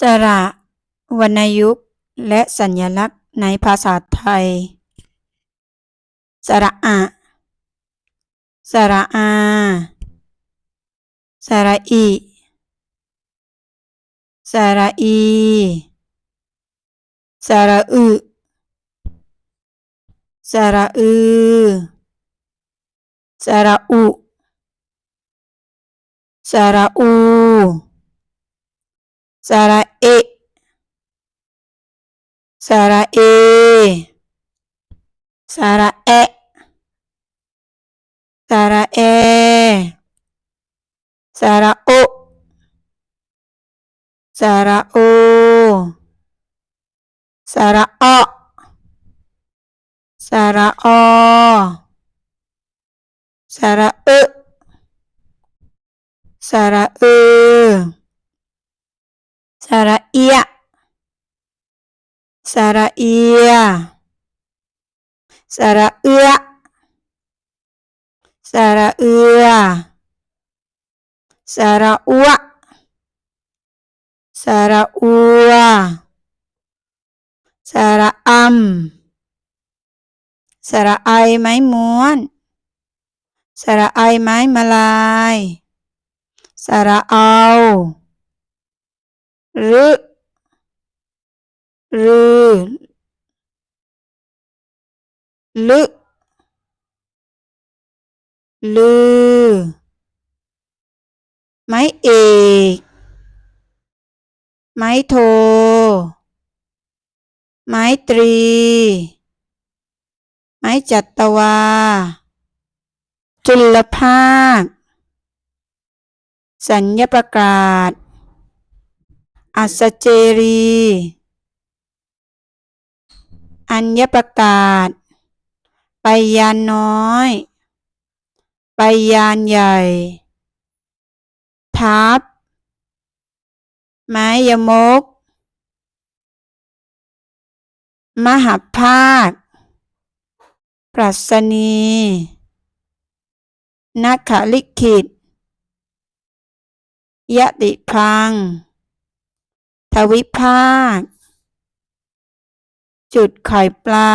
สระ วรรณยุกต์ และสัญลักษณ์ในภาษาไทย สระอะ สระอา สระอิสระอี สระอึสระอือ สระอุ สระอู สระเอะสระเอสระแอะสระ เอียะซาระเอียสระเอียสระเอื้อสระเอือสระอัวสระอัวสระอำสระไอไม้ม้วน สระไอไม้มาลาย สระเอา รึรือลึลือ ไม้เอก ไม้โท ไม้ตรี ไม้จัตวา จุลภาค สัญญประกาศ อัศเจรี อัญญประกาศ ไปยานน้อย ไปยานใหญ่ ทับ ไม้ยมก มหาภาค ปรัชนีนักขลิขิตยติพัง ทวิภาค จุดไข่ปลา